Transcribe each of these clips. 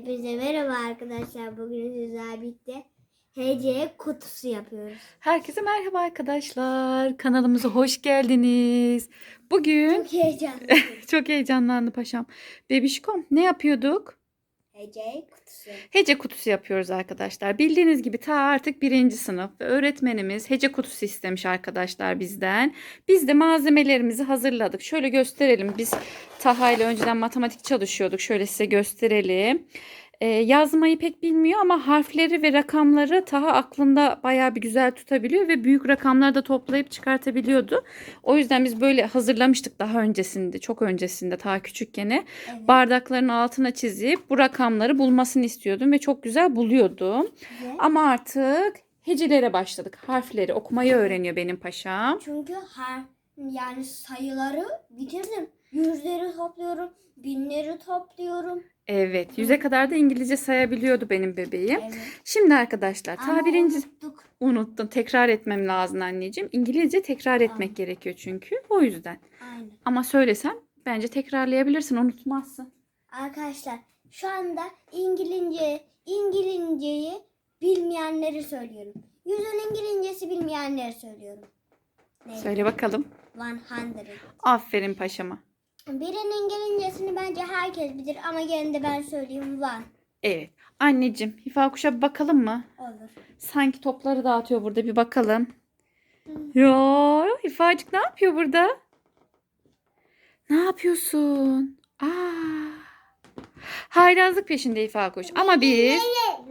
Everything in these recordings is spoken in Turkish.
Hepinize merhaba arkadaşlar. Bugün sizlerle birlikte HC kutusu yapıyoruz. Herkese merhaba arkadaşlar. Kanalımıza hoş geldiniz. Bugün Çok heyecanlı. çok heyecanlandı paşam. Bebişkom ne yapıyorduk? HC kutusu. Hece kutusu yapıyoruz arkadaşlar. Bildiğiniz gibi ta artık birinci sınıf ve öğretmenimiz hece kutusu istemiş arkadaşlar bizden. Biz de malzemelerimizi hazırladık. Şöyle gösterelim. Biz Taha ile önceden matematik çalışıyorduk. Şöyle size gösterelim. Ee, yazmayı pek bilmiyor ama harfleri ve rakamları Taha aklında bayağı bir güzel tutabiliyor ve büyük rakamları da toplayıp çıkartabiliyordu. O yüzden biz böyle hazırlamıştık daha öncesinde, çok öncesinde ta küçükken Evet. bardakların altına çizip bu rakamları bulmasını istiyordum ve çok güzel buluyordum. Ve Ama artık hecelere başladık. Harfleri okumayı öğreniyor benim paşam. Çünkü her yani sayıları bitirdim. Yüzleri topluyorum, binleri topluyorum. Evet, yüze kadar da İngilizce sayabiliyordu benim bebeğim. Evet. Şimdi arkadaşlar, ta Ama birinci unuttuk. unuttum. Tekrar etmem lazım anneciğim. İngilizce tekrar etmek Tamam. gerekiyor çünkü. O yüzden. Aynen. Ama söylesem bence tekrarlayabilirsin, unutmazsın. Arkadaşlar şu anda İngilizce İngilizceyi bilmeyenleri söylüyorum. Yüzün İngilizcesi bilmeyenleri söylüyorum. Ne? Söyle bakalım. 100. Aferin paşama. Birinin İngilizcesini bence herkes bilir ama gene de ben söyleyeyim one. Evet. Anneciğim, Hifa Kuş'a bir bakalım mı? Olur. Sanki topları dağıtıyor burada bir bakalım. Ya İfacık ne yapıyor burada? Ne yapıyorsun? Aa. Hayrazlık peşinde İfa kuş. Ama biz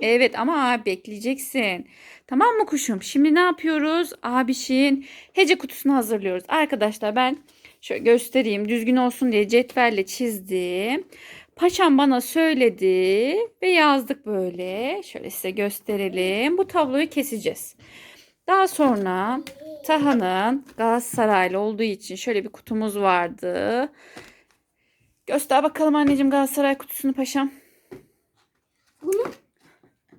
evet ama abi bekleyeceksin. Tamam mı kuşum? Şimdi ne yapıyoruz? Abişin hece kutusunu hazırlıyoruz. Arkadaşlar ben şöyle göstereyim düzgün olsun diye cetvelle çizdim. Paşam bana söyledi ve yazdık böyle. Şöyle size gösterelim. Bu tabloyu keseceğiz. Daha sonra Taha'nın Galatasaraylı olduğu için şöyle bir kutumuz vardı. Göster bakalım anneciğim Galatasaray kutusunu paşam. Bunu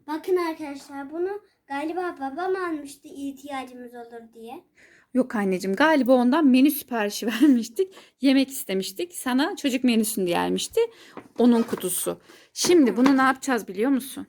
bakın arkadaşlar bunu galiba babam almıştı ihtiyacımız olur diye. Yok anneciğim galiba ondan menü siparişi vermiştik. Yemek istemiştik. Sana çocuk menüsünü gelmişti. Onun kutusu. Şimdi bunu ne yapacağız biliyor musun?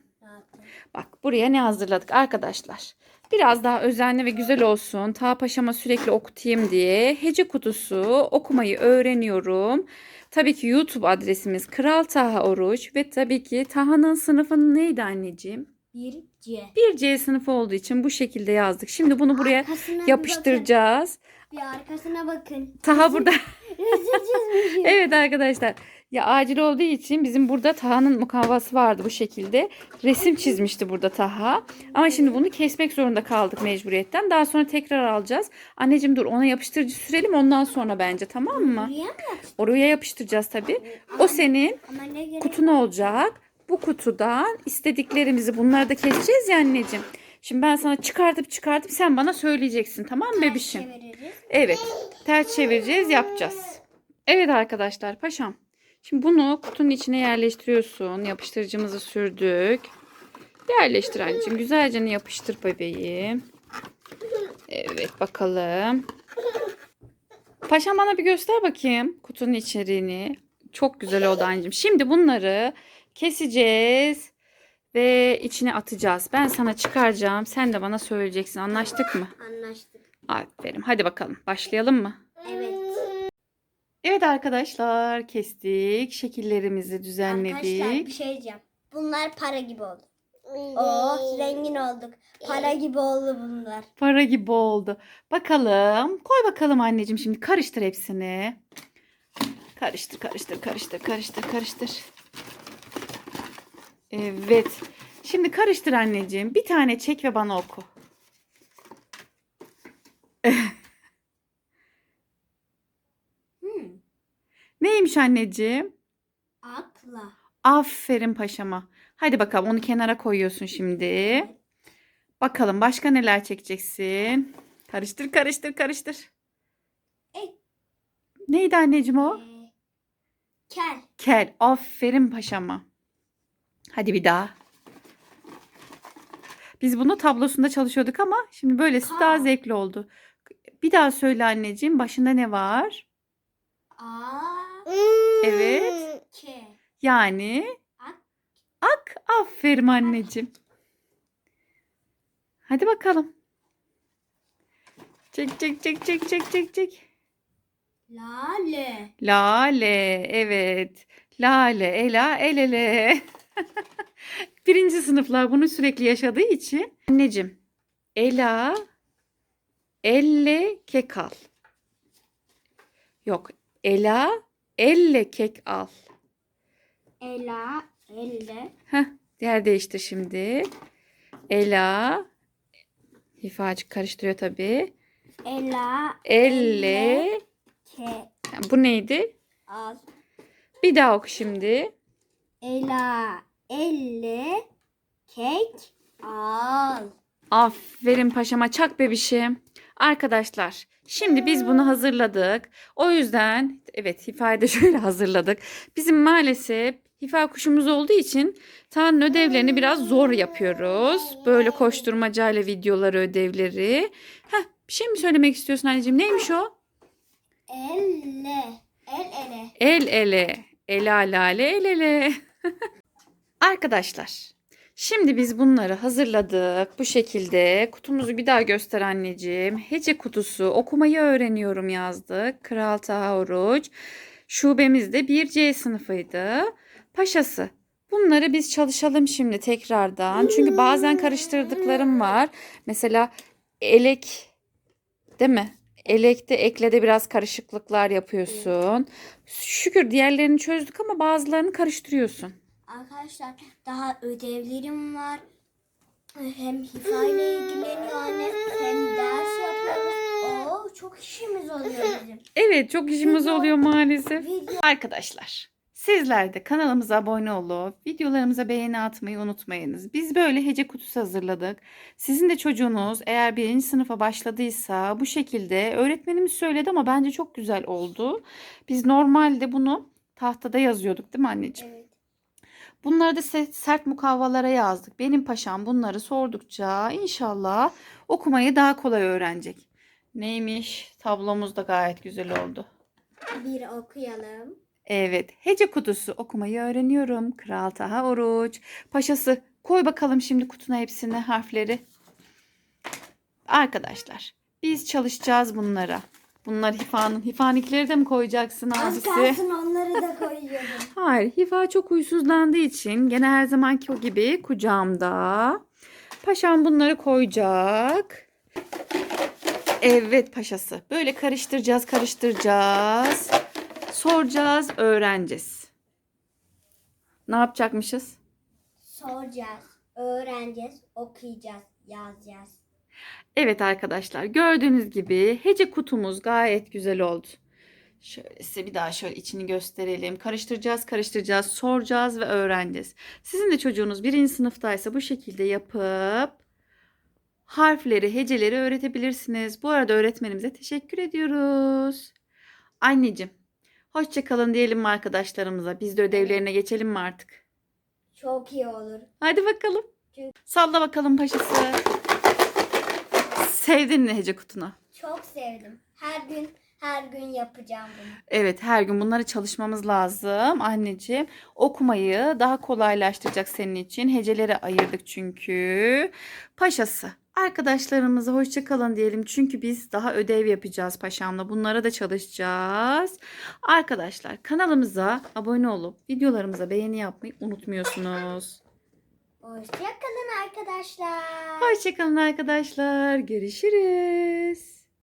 Bak buraya ne hazırladık arkadaşlar. Biraz daha özenli ve güzel olsun. Ta paşama sürekli okutayım diye hece kutusu okumayı öğreniyorum. Tabii ki YouTube adresimiz Kral Taha Oruç ve tabii ki Taha'nın sınıfının neydi anneciğim? Bir C. Bir C sınıfı olduğu için bu şekilde yazdık. Şimdi bunu buraya Arkasına bir yapıştıracağız. Bir arkasına bakın. Taha burada. Resim çizmişim. Evet arkadaşlar. Ya acil olduğu için bizim burada Taha'nın mukavvası vardı bu şekilde. Resim çizmişti burada Taha. Ama şimdi bunu kesmek zorunda kaldık mecburiyetten. Daha sonra tekrar alacağız. Anneciğim dur ona yapıştırıcı sürelim ondan sonra bence tamam mı? Buraya mı yapıştın? Oraya yapıştıracağız tabii. O senin Ama ne gerek? kutun olacak. Bu kutudan istediklerimizi bunları da keseceğiz ya anneciğim. Şimdi ben sana çıkartıp çıkartıp sen bana söyleyeceksin tamam mı bebişim? çeviririz. Evet. Ters çevireceğiz, yapacağız. Evet arkadaşlar, paşam. Şimdi bunu kutunun içine yerleştiriyorsun. Yapıştırıcımızı sürdük. Yerleştir anneciğim. Güzelce yapıştır bebeğim. Evet bakalım. Paşam bana bir göster bakayım kutunun içeriğini. Çok güzel oldu anneciğim. Şimdi bunları keseceğiz ve içine atacağız. Ben sana çıkaracağım. Sen de bana söyleyeceksin. Anlaştık mı? Anlaştık. Aferin. Hadi bakalım. Başlayalım mı? Evet. Evet arkadaşlar kestik. Şekillerimizi Arkadaşlar bir düzenledik. şey diyeceğim. Bunlar para gibi oldu. Oh zengin olduk. Para gibi oldu bunlar. Para gibi oldu. Bakalım. Koy bakalım anneciğim şimdi karıştır hepsini. Karıştır, karıştır, karıştır, karıştır, karıştır. Evet. Şimdi karıştır anneciğim. Bir tane çek ve bana oku. Hmm. Neymiş anneciğim? Atla. Aferin paşama. Hadi bakalım onu kenara koyuyorsun şimdi. Bakalım başka neler çekeceksin. Karıştır karıştır karıştır. Ey. Neydi anneciğim o? Ee, kel. Kel. Aferin paşama. Hadi bir daha. Biz bunu tablosunda çalışıyorduk ama şimdi böylesi Ka. daha zevkli oldu. Bir daha söyle anneciğim. Başında ne var? A. Evet. K. Yani At. ak. Aferin anneciğim. Hadi bakalım. Çek çek çek çek çek çek çek. Lale. Lale, evet. Lale, Ela, el ele. Birinci sınıflar bunu sürekli yaşadığı için. Anneciğim, Ela, elle kek al. Yok, Ela, elle kek al. Ela, elle. Heh, yer değiştir şimdi. Ela, Hifacık karıştırıyor tabii. Ela, Elle, ke, bu neydi? al. Bir daha oku şimdi. Ela, elle, kek, al. Aferin paşama çak bebişim. Arkadaşlar şimdi biz bunu hazırladık. O yüzden evet hifayı da şöyle hazırladık. Bizim maalesef hifa kuşumuz olduğu için Tanrı'nın ödevlerini biraz zor yapıyoruz. Böyle koşturmacayla videoları ödevleri. Heh, bir şey mi söylemek istiyorsun anneciğim? Neymiş o? Elle, el ele. El ele, ela lale el ele. Arkadaşlar, şimdi biz bunları hazırladık. Bu şekilde kutumuzu bir daha göster anneciğim. Hece kutusu, okumayı öğreniyorum yazdık. Kral Taha. Şubemizde 1C sınıfıydı. Paşası. Bunları biz çalışalım şimdi tekrardan. Çünkü bazen karıştırdıklarım var. Mesela elek değil mi? Elekte eklede biraz karışıklıklar yapıyorsun. Şükür diğerlerini çözdük ama bazılarını karıştırıyorsun. Arkadaşlar daha ödevlerim var. Hem hifa ile ilgileniyor annem hem ders yapıyoruz. Oo çok işimiz oluyor bizim. Evet çok işimiz oluyor maalesef. Video Arkadaşlar sizler de kanalımıza abone olup videolarımıza beğeni atmayı unutmayınız. Biz böyle hece kutusu hazırladık. Sizin de çocuğunuz eğer birinci sınıfa başladıysa bu şekilde öğretmenimiz söyledi ama bence çok güzel oldu. Biz normalde bunu tahtada yazıyorduk değil mi anneciğim? evet. Bunları da se- sert mukavvalara yazdık. Benim paşam bunları sordukça inşallah okumayı daha kolay öğrenecek. Neymiş? Tablomuz da gayet güzel oldu. Bir okuyalım. Evet, hece kutusu okumayı öğreniyorum. Kral Taha Oruç. Paşası koy bakalım şimdi kutuna hepsini harfleri. Arkadaşlar biz çalışacağız bunlara. Bunlar Hifa'nın. Hifa'nikileri de mi koyacaksın abisi? kalsın onları da koyuyorum. Hayır, Hifa çok huysuzlandığı için gene her zamanki o gibi kucağımda. Paşam bunları koyacak. Evet paşası. Böyle karıştıracağız, karıştıracağız. Soracağız, öğreneceğiz. Ne yapacakmışız? Soracağız, öğreneceğiz, okuyacağız, yazacağız. Evet arkadaşlar gördüğünüz gibi hece kutumuz gayet güzel oldu. Şöyle size bir daha şöyle içini gösterelim. Karıştıracağız, karıştıracağız, soracağız ve öğreneceğiz. Sizin de çocuğunuz birinci sınıftaysa bu şekilde yapıp harfleri, heceleri öğretebilirsiniz. Bu arada öğretmenimize teşekkür ediyoruz. Anneciğim, hoşça kalın diyelim mi arkadaşlarımıza? Biz de ödevlerine geçelim mi artık? Çok iyi olur. Hadi bakalım. Çünkü- Salla bakalım paşası. Sevdin mi hece kutunu? Çok sevdim. Her gün her gün yapacağım bunu. Evet her gün bunları çalışmamız lazım anneciğim. Okumayı daha kolaylaştıracak senin için. Heceleri ayırdık çünkü. Paşası. Arkadaşlarımıza hoşça kalın diyelim. Çünkü biz daha ödev yapacağız paşamla. Bunlara da çalışacağız. Arkadaşlar kanalımıza abone olup videolarımıza beğeni yapmayı unutmuyorsunuz. Hoşçakalın arkadaşlar. Hoşça kalın arkadaşlar. Görüşürüz.